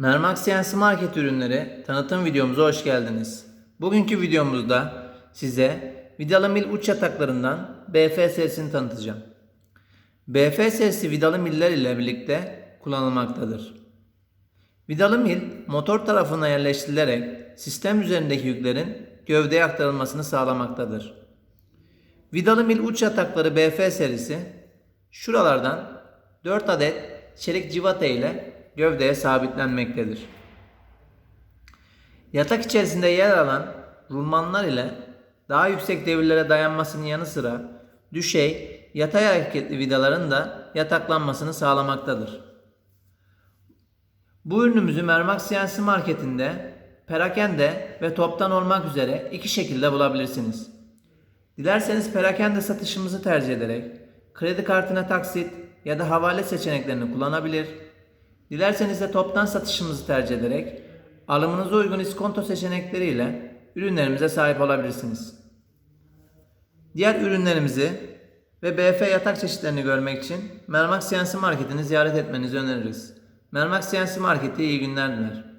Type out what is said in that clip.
Mermak CNC Market ürünleri tanıtım videomuza hoş geldiniz. Bugünkü videomuzda size vidalı mil uç yataklarından BF serisini tanıtacağım. BF serisi vidalı miller ile birlikte kullanılmaktadır. Vidalı mil motor tarafına yerleştirilerek sistem üzerindeki yüklerin gövdeye aktarılmasını sağlamaktadır. Vidalı mil uç yatakları BF serisi şuralardan 4 adet çelik civata ile gövdeye sabitlenmektedir. Yatak içerisinde yer alan rulmanlar ile daha yüksek devirlere dayanmasının yanı sıra düşey, yatay hareketli vidaların da yataklanmasını sağlamaktadır. Bu ürünümüzü Mermak CNC marketinde perakende ve toptan olmak üzere iki şekilde bulabilirsiniz. Dilerseniz perakende satışımızı tercih ederek kredi kartına taksit ya da havale seçeneklerini kullanabilir. Dilerseniz de toptan satışımızı tercih ederek alımınıza uygun iskonto seçenekleriyle ürünlerimize sahip olabilirsiniz. Diğer ürünlerimizi ve BF yatak çeşitlerini görmek için Mermak CNC Market'ini ziyaret etmenizi öneririz. Mermak CNC Market'e iyi günler diler.